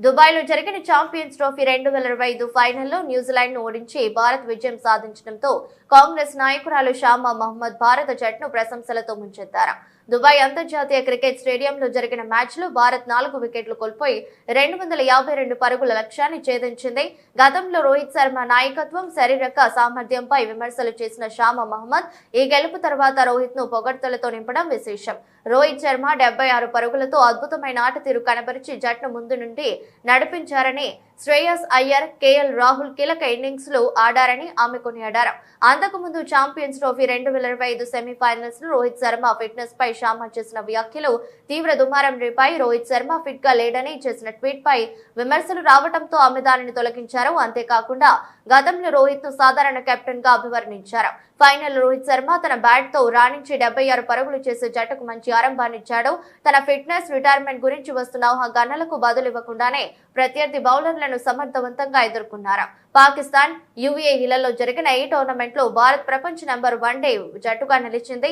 దుబాయ్లో జరిగిన champions trophy రెండు వేల ఇరవై ఐదు ఫైనల్లో న్యూజిలాండ్ను ఓడించి భారత్ విజయం సాధించడంతో కాంగ్రెస్ నాయకురాలు షామా మహమ్మద్ భారత జట్టును ప్రశంసలతో ముంచెత్తారు. దుబాయ్ అంతర్జాతీయ క్రికెట్ స్టేడియంలో జరిగిన మ్యాచ్లో భారత్ నాలుగు వికెట్లు కోల్పోయి రెండు వందల యాభై రెండు పరుగుల లక్ష్యాన్ని ఛేదించింది. గతంలో రోహిత్ శర్మ నాయకత్వం శారీరక సామర్థ్యంపై విమర్శలు చేసిన శ్యామ మహమ్మద్ ఈ గెలుపు తర్వాత రోహిత్ను పొగడ్తలతో నింపడం విశేషం. రోహిత్ శర్మ డెబ్బై ఆరు పరుగులతో అద్భుతమైన ఆట తీరు కనబరిచి జట్టును ముందు నుండి నడిపించారని శ్రేయస్ అయ్యర్ కేఎల్ రాహుల్ కీలక ఇన్నింగ్స్లో ఆడారని ఆమె కొనియాడారు. అంతకుముందు ఛాంపియన్స్ ట్రోఫీ రెండు వేల ఇరవై ఐదు సెమీఫైనల్స్లో రోహిత్ శర్మ ఫిట్నెస్ పై షామా చేసిన వ్యాఖ్యలు తీవ్ర దుమారం రేపాయి. రోహిత్ శర్మ ఫిట్గా లేడని చేసిన ట్వీట్ పై విమర్శలు రావడంతో ఆమె దానిని తొలగించారు. అంతేకాకుండా గతంలో రోహిత్ను సాధారణ కెప్టెన్గా అభివర్ణించారు. ఫైనల్ రోహిత్ శర్మ తన బ్యాట్తో రాణించి డెబ్బై ఆరు పరుగులు చేసే జట్టుకు మంచి ఆరంభాన్నిచ్చాడు తన ఫిట్నెస్ రిటైర్మెంట్ గురించి వస్తున్న గన్నలకు బదులు ఇవ్వకుండానే ప్రత్యర్థి ఆక్రమణను సమర్థవంతంగా ఎదుర్కొన్నారు? పాకిస్తాన్ యుఏఈలలో జరిగిన ఈ టోర్నమెంట్లో భారత్ ప్రపంచ నెంబర్ వన్ డే జట్టుగా నిలిచింది